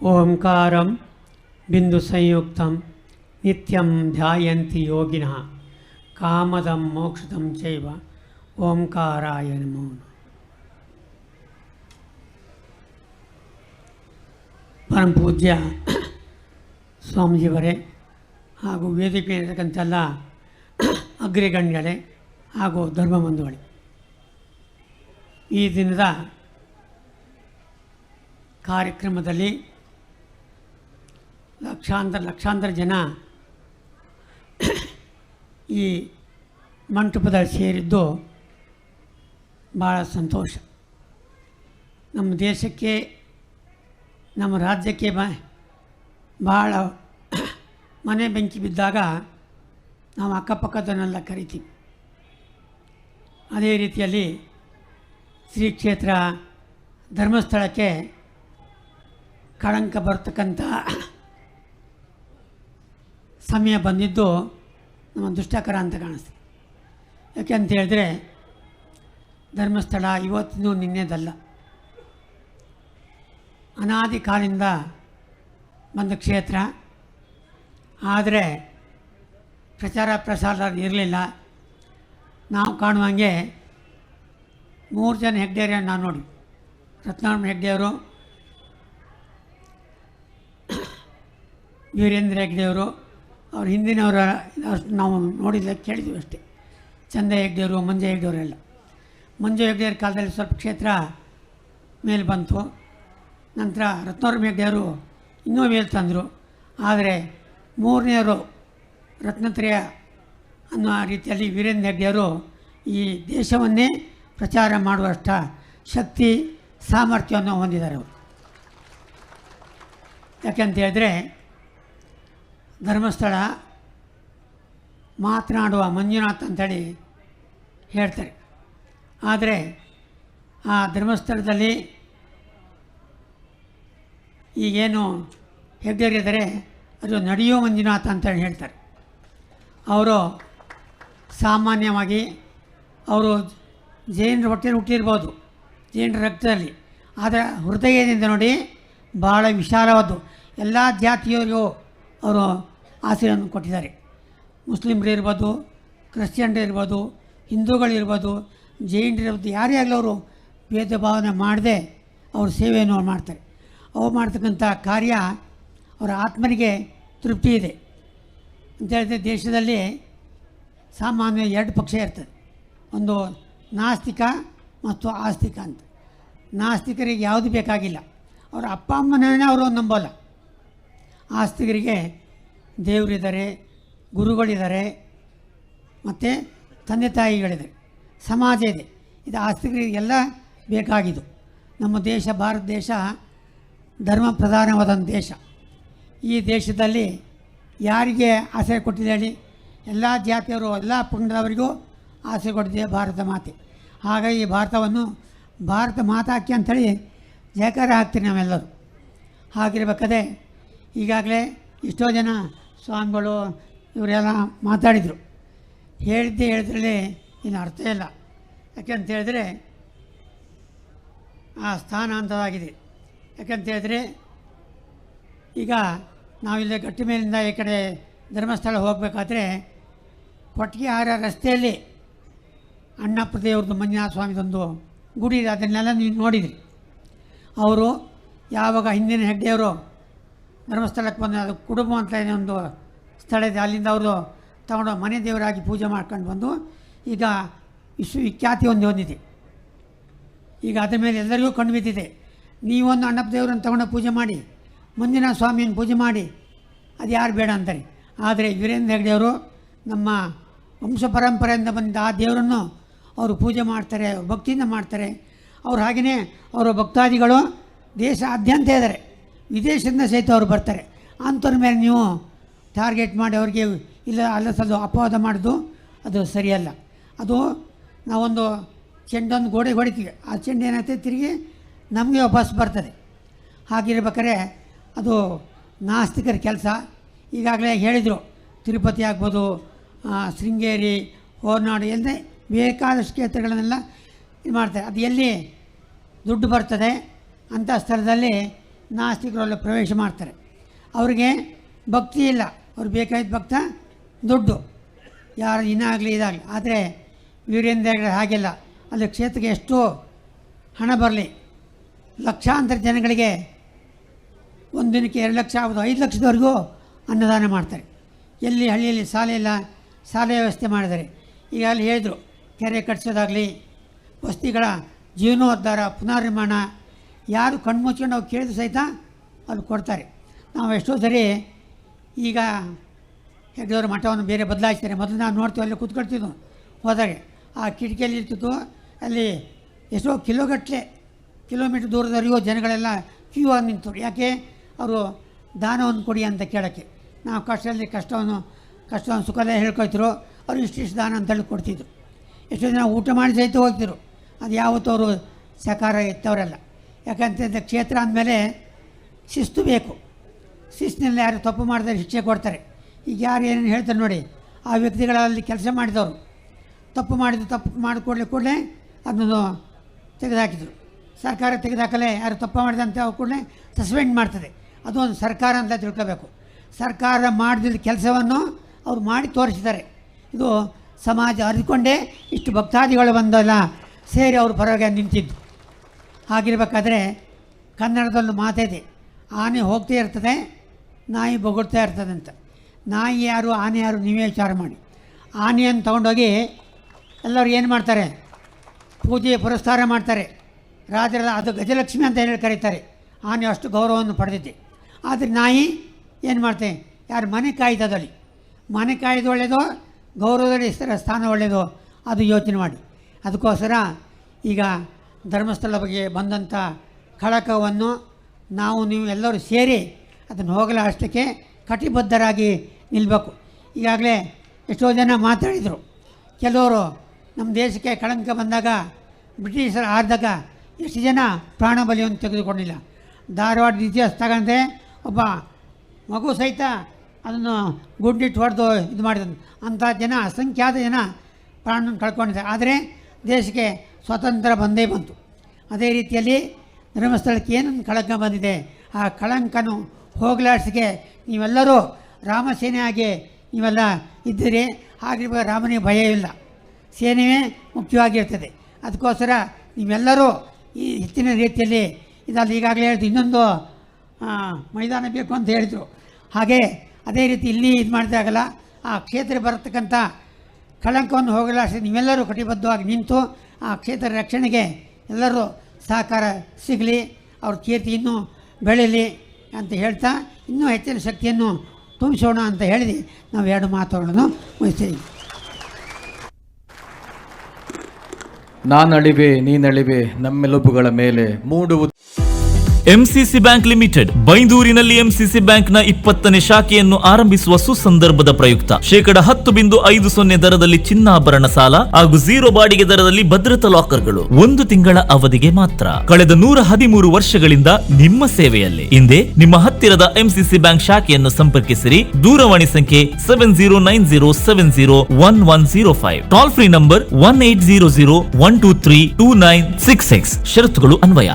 ఓంకారం బిందు సంయుక్తం నిత్యం ధ్యాయంతి యోగిన కామదం మోక్షదం చైవ ఓంకారాయణ నమో. ಪರಮ ಪೂಜ್ಯ ಸ್ವಾಮೀಜಿಯವರೇ ಹಾಗೂ ವೇದಿಕೆ ಇರತಕ್ಕಂತೆಲ್ಲ ಅಗ್ರಗಣ್ಯಗಳೇ ಹಾಗೂ ಧರ್ಮಬಂಧುಗಳೇ ಈ ದಿನದ ಕಾರ್ಯಕ್ರಮದಲ್ಲಿ ಲಕ್ಷಾಂತರ ಲಕ್ಷಾಂತರ ಜನ ಈ ಮಂಟಪದಲ್ಲಿ ಸೇರಿದ್ದು ಭಾಳ ಸಂತೋಷ. ನಮ್ಮ ದೇಶಕ್ಕೆ ನಮ್ಮ ರಾಜ್ಯಕ್ಕೆ ಬ ಭಾಳ ಮನೆ ಬೆಂಕಿ ಬಿದ್ದಾಗ ನಾವು ಅಕ್ಕಪಕ್ಕದನ್ನೆಲ್ಲ ಕರಿತೀವಿ. ಅದೇ ರೀತಿಯಲ್ಲಿ ಶ್ರೀ ಕ್ಷೇತ್ರ ಧರ್ಮಸ್ಥಳಕ್ಕೆ ಕಳಂಕ ಬರ್ತಕ್ಕಂಥ ಸಮಯ ಬಂದಿದ್ದು ನಮ್ಮ ದುಷ್ಟಕರ ಅಂತ ಕಾಣಿಸ್ತೀವಿ ಯಾಕೆ ಅಂತ ಹೇಳಿದ್ರೆ ಧರ್ಮಸ್ಥಳ ಇವತ್ತಿನೂ ನಿನ್ನೆದಲ್ಲ. ಅನಾದಿ ಕಾಲದಿಂದ ಬಂದ ಕ್ಷೇತ್ರ. ಆದರೆ ಪ್ರಚಾರ ಪ್ರಸಾರ ಇರಲಿಲ್ಲ. ನಾವು ಕಾಣುವಂಗೆ ಮೂರು ಜನ ಹೆಗ್ಡೆಯರ ನಾನು ನೋಡಿ. ರತ್ನಾರಾಯಣ ಹೆಗ್ಡೆಯವರು ವೀರೇಂದ್ರ ಹೆಗ್ಡೆಯವರು ಅವ್ರ ಹಿಂದಿನವರ ನಾವು ನೋಡಿದ್ದೆ ಕೇಳಿದ್ವಿ ಅಷ್ಟೇ. ಚಂದ ಹೆಗ್ಡೆಯವರು ಮಂಜು ಹೆಗ್ಡೆಯವರೆಲ್ಲ ಮಂಜು ಹೆಗ್ಡೆಯವ್ರ ಕಾಲದಲ್ಲಿ ಸ್ವಲ್ಪ ಕ್ಷೇತ್ರ ಮೇಲೆ ಬಂತು. ನಂತರ ರತ್ನವರ್ಮ ಹೆಗ್ಡೆಯವರು ಇನ್ನೂ ಮೇಲೆ ತಂದರು. ಆದರೆ ಮೂರನೆಯವರು ರತ್ನತ್ರಯ ಅನ್ನೋ ರೀತಿಯಲ್ಲಿ ವೀರೇಂದ್ರ ಹೆಗ್ಡೆಯವರು ಈ ದೇಶವನ್ನೇ ಪ್ರಚಾರ ಮಾಡುವಷ್ಟು ಶಕ್ತಿ ಸಾಮರ್ಥ್ಯವನ್ನು ಹೊಂದಿದ್ದಾರೆ ಅವರು. ಯಾಕೆಂತ ಹೇಳಿದ್ರೆ ಧರ್ಮಸ್ಥಳ ಮಾತನಾಡುವ ಮಂಜುನಾಥ್ ಅಂತೇಳಿ ಹೇಳ್ತಾರೆ. ಆದರೆ ಆ ಧರ್ಮಸ್ಥಳದಲ್ಲಿ ಈಗೇನು ಹೆಗ್ಗರಿದರೆ ಅದು ನಡೆಯೋ ಮಂಜುನಾಥ ಅಂತೇಳಿ ಹೇಳ್ತಾರೆ. ಅವರು ಸಾಮಾನ್ಯವಾಗಿ ಅವರು ಜೈನರ ಹೊಟ್ಟೆಲಿ ಹುಟ್ಟಿರ್ಬೋದು, ಜೈನರ ರಕ್ತದಲ್ಲಿ. ಆದರೆ ಹೃದಯದಿಂದ ನೋಡಿ ಭಾಳ ವಿಶಾಲವಾದ್ದು. ಎಲ್ಲ ಜಾತಿಯವರಿಗೂ ಅವರು ಆಸೆಯನ್ನು ಕೊಟ್ಟಿದ್ದಾರೆ. ಮುಸ್ಲಿಮ್ರು ಇರ್ಬೋದು, ಕ್ರಿಶ್ಚಿಯನ್ರು ಇರ್ಬೋದು, ಹಿಂದೂಗಳಿರ್ಬೋದು, ಜೈನರಿರ್ಬೋದು, ಯಾರೇ ಆಗಲಿ ಅವರು ಭೇದ ಭಾವನೆ ಮಾಡದೆ ಅವ್ರ ಸೇವೆಯನ್ನು ಮಾಡ್ತಾರೆ. ಅವ್ರು ಮಾಡ್ತಕ್ಕಂಥ ಕಾರ್ಯ ಅವರ ಆತ್ಮನಿಗೆ ತೃಪ್ತಿ ಇದೆ. ಅಂತ ಹೇಳಿದ್ರೆ ದೇಶದಲ್ಲಿ ಸಾಮಾನ್ಯ ಎರಡು ಪಕ್ಷ ಇರ್ತದೆ. ಒಂದು ನಾಸ್ತಿಕ ಮತ್ತು ಆಸ್ತಿಕ ಅಂತ. ನಾಸ್ತಿಕರಿಗೆ ಯಾವುದು ಬೇಕಾಗಿಲ್ಲ. ಅವರ ಅಪ್ಪ ಅಮ್ಮನೇ ಅವರು ನಂಬೋಲ್ಲ. ಆಸ್ತಿಕರಿಗೆ ದೇವರಿದ್ದಾರೆ, ಗುರುಗಳಿದ್ದಾರೆ, ಮತ್ತು ತಂದೆ ತಾಯಿಗಳಿದ್ದಾರೆ. ಸಮಾಜ ಇದೆ. ಇದು ಆಸ್ತಿಕರಿಗೆಲ್ಲ ಬೇಕಾಗಿದ್ದು. ನಮ್ಮ ದೇಶ, ಭಾರತ ದೇಶ ಧರ್ಮ ಪ್ರಧಾನವಾದಂಥ ದೇಶ. ಈ ದೇಶದಲ್ಲಿ ಯಾರಿಗೆ ಆಸೆ ಕೊಟ್ಟಿದೆ ಹೇಳಿ, ಎಲ್ಲ ಜಾತಿಯವರು, ಎಲ್ಲ ಪುಂಡದವರಿಗೂ ಆಸೆ ಕೊಟ್ಟಿದೆ ಭಾರತ ಮಾತೆ. ಹಾಗಾಗಿ ಭಾರತವನ್ನು ಭಾರತ ಮಾತಾಕಿ ಅಂಥೇಳಿ ಜಯಕಾರ ಹಾಕ್ತೀವಿ ನಾವೆಲ್ಲರೂ. ಹಾಗಿರ್ಬೇಕಾದ್ರೆ ಈಗಾಗಲೇ ಎಷ್ಟೋ ಜನ ಸ್ವಾಮಿಗಳು ಇವರೆಲ್ಲ ಮಾತಾಡಿದರು. ಹೇಳಿದ್ದೆ ಹೇಳಿದ್ರಲ್ಲಿ ಇನ್ನು ಅರ್ಥ ಇಲ್ಲ. ಯಾಕೆಂತ ಹೇಳಿದ್ರೆ ಆ ಸ್ಥಾನ ಅಂತದಾಗಿದೆ ಯಾಕಂತ ಹೇಳಿದ್ರೆ, ಈಗ ನಾವಿಲ್ಲ ಗಟ್ಟಿ ಮೇಲಿಂದ ಈ ಕಡೆ ಧರ್ಮಸ್ಥಳ ಹೋಗಬೇಕಾದ್ರೆ ಕೊಟ್ಟಿಗೆ ಆರ ರಸ್ತೆಯಲ್ಲಿ ಅಣ್ಣಪ್ಪ ದೇವ್ರದ್ದು ಮಂಜುನಾಥ ಸ್ವಾಮಿದೊಂದು ಗುಡಿ ಇದೆ, ಅದನ್ನೆಲ್ಲ ನೀವು ನೋಡಿದ್ರಿ. ಅವರು ಯಾವಾಗ ಹಿಂದಿನ ಹೆಗ್ಡೆಯವರು ಧರ್ಮಸ್ಥಳಕ್ಕೆ ಬಂದು, ಅದು ಕುಟುಂಬ ಅಂತ ಒಂದು ಸ್ಥಳ ಇದೆ, ಅಲ್ಲಿಂದ ಅವರು ತಗೊಂಡು ಮನೆ ದೇವರಾಗಿ ಪೂಜೆ ಮಾಡ್ಕೊಂಡು ಬಂದು, ಈಗ ವಿಶ್ವವಿಖ್ಯಾತಿ ಒಂದು ಹೊಂದಿದೆ ಈಗ ಅದ್ರ ಮೇಲೆ ಎಲ್ಲರಿಗೂ ಕಂಡು ಬಿದ್ದಿದೆ. ನೀವೊಂದು ಅಣ್ಣಪ್ಪ ದೇವರನ್ನು ತಗೊಂಡು ಪೂಜೆ ಮಾಡಿ, ಮುಂದಿನ ಸ್ವಾಮಿಯನ್ನು ಪೂಜೆ ಮಾಡಿ, ಅದು ಯಾರು ಬೇಡ ಅಂತಾರೆ. ಆದರೆ ವೀರೇಂದ್ರ ಹೆಗ್ಡೆಯವರು ನಮ್ಮ ವಂಶ ಪರಂಪರೆಯಿಂದ ಬಂದ ಆ ದೇವರನ್ನು ಅವರು ಪೂಜೆ ಮಾಡ್ತಾರೆ, ಭಕ್ತಿಯಿಂದ ಮಾಡ್ತಾರೆ. ಅವ್ರು ಹಾಗೆಯೇ ಅವರ ಭಕ್ತಾದಿಗಳು ದೇಶಾದ್ಯಂತ ಇದ್ದಾರೆ. ವಿದೇಶದಿಂದ ಸಹಿತ ಅವರು ಬರ್ತಾರೆ. ಅಂಥವ್ರ ಮೇಲೆ ನೀವು ಟಾರ್ಗೆಟ್ ಮಾಡಿ ಅವ್ರಿಗೆ ಇಲ್ಲ, ಅಲ್ಲ ಸಲ್ಲ ಅಪವಾದ ಮಾಡೋದು, ಅದು ಸರಿಯಲ್ಲ. ಅದು ನಾವೊಂದು ಚೆಂಡೊಂದು ಗೋಡೆಗೆ ಹೊಡಿತೀವಿ. ಆ ಚೆಂಡು ಏನಾಗ್ತದೆ ತಿರುಗಿ ನಮಗೆ ವಾಪಸ್ ಬರ್ತದೆ. ಹಾಗಿರ್ಬೇಕಾದ್ರೆ ಅದು ನಾಸ್ತಿಕರ ಕೆಲಸ. ಈಗಾಗಲೇ ಹೇಳಿದರು, ತಿರುಪತಿ ಆಗ್ಬೋದು ಶೃಂಗೇರಿ, ಹೊರನಾಡು, ಎಲ್ಲದೆ ಬೇಕಾದಷ್ಟು ಕ್ಷೇತ್ರಗಳನ್ನೆಲ್ಲ ಇದು ಮಾಡ್ತಾರೆ. ಅದು ಎಲ್ಲಿ ದುಡ್ಡು ಬರ್ತದೆ ಅಂಥ ಸ್ಥಳದಲ್ಲಿ ನಾಸ್ತಿಕರಲ್ಲಿ ಪ್ರವೇಶ ಮಾಡ್ತಾರೆ. ಅವರಿಗೆ ಭಕ್ತಿ ಇಲ್ಲ. ಅವ್ರು ಬೇಕಾದ ಭಕ್ತ ದುಡ್ಡು. ಯಾರು ಇನ್ನಾಗಲಿ ಇದಾಗಲಿ. ಆದರೆ ವೀರೇಂದ್ರ ಹಾಗಿಲ್ಲ ಅಲ್ಲಿ ಕ್ಷೇತ್ರಕ್ಕೆ ಎಷ್ಟು ಹಣ ಬರಲಿ. ಲಕ್ಷಾಂತರ ಜನಗಳಿಗೆ ಒಂದು ದಿನಕ್ಕೆ ಎರಡು ಲಕ್ಷ ಆಗೋದು ಐದು ಲಕ್ಷದವರೆಗೂ ಅನ್ನದಾನ ಮಾಡ್ತಾರೆ. ಎಲ್ಲಿ ಹಳ್ಳಿಯಲ್ಲಿ ಶಾಲೆ ಇಲ್ಲ, ಶಾಲೆ ವ್ಯವಸ್ಥೆ ಮಾಡಿದ್ದಾರೆ. ಈಗ ಅಲ್ಲಿ ಹೇಳಿದರು, ಕೆರೆ ಕಟ್ಟಿಸೋದಾಗಲಿ ವಸ್ತಿಗಳ ಜೀವನೋದ್ಧಾರ ಪುನರ್ನಿರ್ಮಾಣ, ಯಾರು ಕಣ್ಮುಚ್ಕೊಂಡು ಅವ್ರು ಕೇಳಿದ್ರು ಸಹಿತ ಅಲ್ಲಿ ಕೊಡ್ತಾರೆ. ನಾವು ಎಷ್ಟೋ ಸರಿ ಈಗ ಹೆಗ್ಡವ್ರ ಮಠವನ್ನು ಬೇರೆ ಬದಲಾಯಿಸ್ತಾರೆ ಮೊದಲು ನಾವು ನೋಡ್ತೀವಿ, ಅಲ್ಲಿ ಕೂತ್ಕೊಳ್ತಿದ್ವು ಹೋದಾಗೆ. ಆ ಕಿಟಕಿಯಲ್ಲಿ ಇರ್ತಿತ್ತು, ಅಲ್ಲಿ ಎಷ್ಟೋ ಕಿಲೋಗಟ್ಟಲೆ ಕಿಲೋಮೀಟ್ರ್ ದೂರದವರೆಗೂ ಜನಗಳೆಲ್ಲ ಕ್ಯೂ ಆಗಿ ನಿಂತರು. ಯಾಕೆ? ಅವರು ದಾನವನ್ನು ಕೊಡಿ ಅಂತ ಕೇಳೋಕ್ಕೆ. ನಾವು ಕಷ್ಟದಲ್ಲಿ ಕಷ್ಟವನ್ನು ಕಷ್ಟವನ್ನು ಸುಖದ ಹೇಳ್ಕೊಳ್ತಿರು ಅವ್ರು ಇಷ್ಟಿಷ್ಟು ದಾನ ಅಂತ ಹೇಳಿ ಕೊಡ್ತಿದ್ರು. ಎಷ್ಟೋ ಜನ ಊಟ ಮಾಡಿ ಸಹಿತ ಹೋಗ್ತಿದ್ರು. ಅದು ಯಾವತ್ತೂ ಅವರು ಸಕಾರ ಎತ್ತವರಲ್ಲ. ಯಾಕಂತಂದರೆ ಕ್ಷೇತ್ರ ಅಂದಮೇಲೆ ಶಿಸ್ತು ಬೇಕು. ಶಿಸ್ತಿನಲ್ಲಿ ಯಾರು ತಪ್ಪು ಮಾಡಿದ್ರೆ ಶಿಕ್ಷೆ ಕೊಡ್ತಾರೆ. ಈಗ ಯಾರು ಏನೇನು ಹೇಳ್ತಾರೆ ನೋಡಿ, ಆ ವ್ಯಕ್ತಿಗಳಲ್ಲಿ ಕೆಲಸ ಮಾಡಿದವರು, ತಪ್ಪು ಮಾಡಿದ್ದು ತಪ್ಪು ಮಾಡಿ ಕೂಡಲೇ ಕೂಡಲೇ ಅದನ್ನು ತೆಗೆದುಹಾಕಿದರು ಸರ್ಕಾರ ತೆಗೆದಾಕಲೆ, ಯಾರು ತಪ್ಪ ಅವ್ರು ಕೂಡಲೇ ಸಸ್ಪೆಂಡ್ ಮಾಡ್ತದೆ. ಅದು ಒಂದು ಸರ್ಕಾರ ಅಂತ ತಿಳ್ಕೋಬೇಕು. ಸರ್ಕಾರ ಮಾಡಿದ ಕೆಲಸವನ್ನು ಅವ್ರು ಮಾಡಿ ತೋರಿಸಿದ್ದಾರೆ. ಇದು ಸಮಾಜ ಅರಿದುಕೊಂಡೇ ಇಷ್ಟು ಭಕ್ತಾದಿಗಳು ಬಂದಲ್ಲ, ಸೇರಿ ಅವ್ರ ಪರವಾಗಿ ನಿಂತಿದ್ದು. ಹಾಗಿರ್ಬೇಕಾದ್ರೆ ಕನ್ನಡದಲ್ಲೂ ಮಾತಿದೆ ಆನೆ ಹೋಗ್ತಾ ಇರ್ತದೆ, ನಾಯಿ ಬೊಗಳ್ತಾ ಇರ್ತದೆ ಅಂತ ನಾಯಿ ಯಾರು, ಆನೆ ಯಾರು, ನೀವೇ ವಿಚಾರ ಮಾಡಿ. ಆನೆಯನ್ನು ತೊಗೊಂಡೋಗಿ ಎಲ್ಲರೂ ಏನು ಮಾಡ್ತಾರೆ? ಪೂಜೆ ಪುರಸ್ಕಾರ ಮಾಡ್ತಾರೆ. ರಾಜರ ಅದು ಗಜಲಕ್ಷ್ಮಿ ಅಂತ ಹೇಳಿ ಕರೀತಾರೆ. ಆನೆ ಅಷ್ಟು ಗೌರವವನ್ನು ಪಡೆದಿದ್ದೆ ಆದರೆ ನಾಯಿ ಏನು ಮಾಡ್ತೆ? ಯಾರು ಮನೆ ಕಾಯ್ದದಲ್ಲಿ. ಮನೆ ಕಾಯ್ದು ಒಳ್ಳೆಯದೋ ಗೌರವದಲ್ಲಿ ಸ್ಥಾನ ಒಳ್ಳೆಯದೋ ಅದು ಯೋಚನೆ ಮಾಡಿ. ಅದಕ್ಕೋಸ್ಕರ ಈಗ ಧರ್ಮಸ್ಥಳ ಬಗ್ಗೆ ಬಂದಂಥ ಖಳಕವನ್ನು ನಾವು, ನೀವು ಎಲ್ಲರೂ ಸೇರಿ ಅದನ್ನು ಹೋಗಲಾಡಿಸಲಿಕ್ಕೆ ಕಟಿಬದ್ಧರಾಗಿ ನಿಲ್ಲಬೇಕು ಈಗಾಗಲೇ ಎಷ್ಟೋ ಜನ ಮಾತಾಡಿದರು. ಕೆಲವರು ನಮ್ಮ ದೇಶಕ್ಕೆ ಕಳಂಕ ಬಂದಾಗ, ಬ್ರಿಟಿಷರು ಆರಿದಾಗ ಎಷ್ಟು ಜನ ಪ್ರಾಣ ಬಲಿಯನ್ನು ತೆಗೆದುಕೊಂಡಿಲ್ಲ. ಧಾರವಾಡ ಇತಿಹಾಸ ತಗೊಂಡೆ ಒಬ್ಬ ಮಗು ಸಹಿತ ಅದನ್ನು ಗುಂಡಿಟ್ಟು ಹೊಡೆದು ಇದು ಮಾಡಿದ ಅಂಥ ಜನ, ಅಸಂಖ್ಯಾತ ಜನ ಪ್ರಾಣವನ್ನು ಕಳ್ಕೊಂಡಿದ್ದಾರೆ. ಆದರೆ ದೇಶಕ್ಕೆ ಸ್ವತಂತ್ರ ಬಂದೇ ಬಂತು. ಅದೇ ರೀತಿಯಲ್ಲಿ ಧರ್ಮಸ್ಥಳಕ್ಕೆ ಏನೊಂದು ಕಳಂಕ ಬಂದಿದೆ, ಆ ಕಳಂಕನು ಹೋಗ್ಲಾಡ್ಸಿಗೆ ನೀವೆಲ್ಲರೂ ರಾಮಸೇನೆಯಾಗಿ ನೀವೆಲ್ಲ ಇದ್ದೀರಿ ಹಾಗಿರುವ ರಾಮನಿಗೆ ಭಯವಿಲ್ಲ ಸೇನೆಯೇ ಮುಖ್ಯವಾಗಿರ್ತದೆ. ಅದಕ್ಕೋಸ್ಕರ ನೀವೆಲ್ಲರೂ ಈ ಹೆಚ್ಚಿನ ರೀತಿಯಲ್ಲಿ ಇದರಲ್ಲಿ ಈಗಾಗಲೇ ಹೇಳ್ತು ಇನ್ನೊಂದು ಮೈದಾನ ಬೇಕು ಅಂತ ಹೇಳಿದರು. ಹಾಗೆ ಅದೇ ರೀತಿ ಇಲ್ಲಿ ಇದು ಮಾಡಿದಾಗಲ್ಲ ಆ ಕ್ಷೇತ್ರ ಬರತಕ್ಕಂಥ ಕಳಂಕವನ್ನು ಹೋಗಲಾಡಿಸಿ ನೀವೆಲ್ಲರೂ ಕಟಿಬದ್ಧವಾಗಿ ನಿಂತು ಆ ಕ್ಷೇತ್ರ ರಕ್ಷಣೆಗೆ ಎಲ್ಲರೂ ಸಹಕಾರ ಸಿಗಲಿ. ಅವ್ರ ಕೀರ್ತಿ ಇನ್ನೂ ಬೆಳೀಲಿ ಅಂತ ಹೇಳ್ತಾ, ಇನ್ನೂ ಹೆಚ್ಚಿನ ಶಕ್ತಿಯನ್ನು ತುಂಬಿಸೋಣ ಅಂತ ಹೇಳಿ ನಾವು ಎರಡು ಮಾತುಗಳನ್ನು ಮುಗಿಸ್ತೀವಿ ನಾನಳಿವೆ ನೀನಳಿವೆ ನಮ್ಮೆಲುಬುಗಳ ಮೇಲೆ ಮೂಡುವುದು ಎಂಸಿಸಿ ಬ್ಯಾಂಕ್ ಲಿಮಿಟೆಡ್ ಬೈಂದೂರಿನಲ್ಲಿ ಎಂಸಿಸಿ ಬ್ಯಾಂಕ್ನ ಇಪ್ಪತ್ತನೇ ಶಾಖೆಯನ್ನು ಆರಂಭಿಸುವ ಸುಸಂದರ್ಭದ ಪ್ರಯುಕ್ತ. ಶೇಕಡ ಹತ್ತು ಬಿಂದು ಐದು ಸೊನ್ನೆ ದರದಲ್ಲಿ ಚಿನ್ನಾಭರಣ ಸಾಲ ಹಾಗೂ ಝೀರೋ ಬಾಡಿಗೆ ದರದಲ್ಲಿ ಭದ್ರತಾ ಲಾಕರ್ಗಳು ಒಂದು ತಿಂಗಳ ಅವಧಿಗೆ ಮಾತ್ರ. ಕಳೆದ ನೂರ ಹದಿಮೂರು ವರ್ಷಗಳಿಂದ ನಿಮ್ಮ ಸೇವೆಯಲ್ಲಿ. ಹಿಂದೆ ನಿಮ್ಮ ಹತ್ತಿರದ ಎಂಸಿಸಿ ಬ್ಯಾಂಕ್ ಶಾಖೆಯನ್ನು ಸಂಪರ್ಕಿಸಿರಿ. ದೂರವಾಣಿ ಸಂಖ್ಯೆ seven zero nine zero seven zero one one zero five. Toll free number one eight zero zero one two three two nine six six. ಷರತ್ತುಗಳು ಅನ್ವಯ.